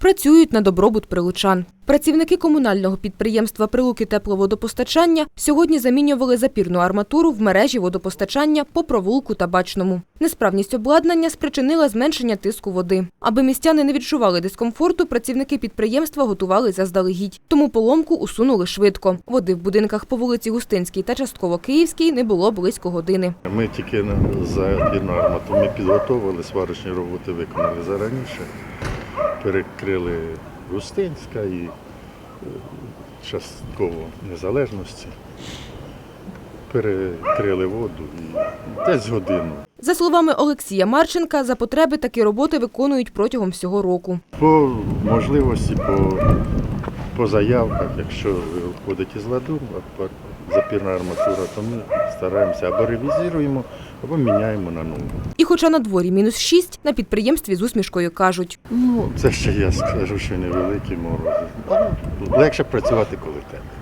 працюють на добробут прилучан. Працівники комунального підприємства Прилуки тепловодопостачання сьогодні замінювали запірну арматуру в мережі водопостачання по провулку та бачному. Несправність обладнання спричинила зменшення тиску води. Аби містяни не відчували дискомфорту, працівники підприємства готували заздалегідь. Тому поломку усунули швидко. Води в будинках по вулиці Густинській та частково Київській не було близько години. Ми тільки за пірну армату ми сварочні роботи виконали зараніше. Перекрили Густинська і е, частково незалежності. Перекрили воду і десь годину. За словами Олексія Марченка, за потреби такі роботи виконують протягом всього року. По можливості, по, по заявках, якщо входить із ладу запірна арматура, то ми стараємося або ревізуємо, або міняємо на нову. І хоча на дворі мінус 6, на підприємстві з усмішкою кажуть. Ну, це ще я скажу, що невеликі морози. Легше працювати, коли темно.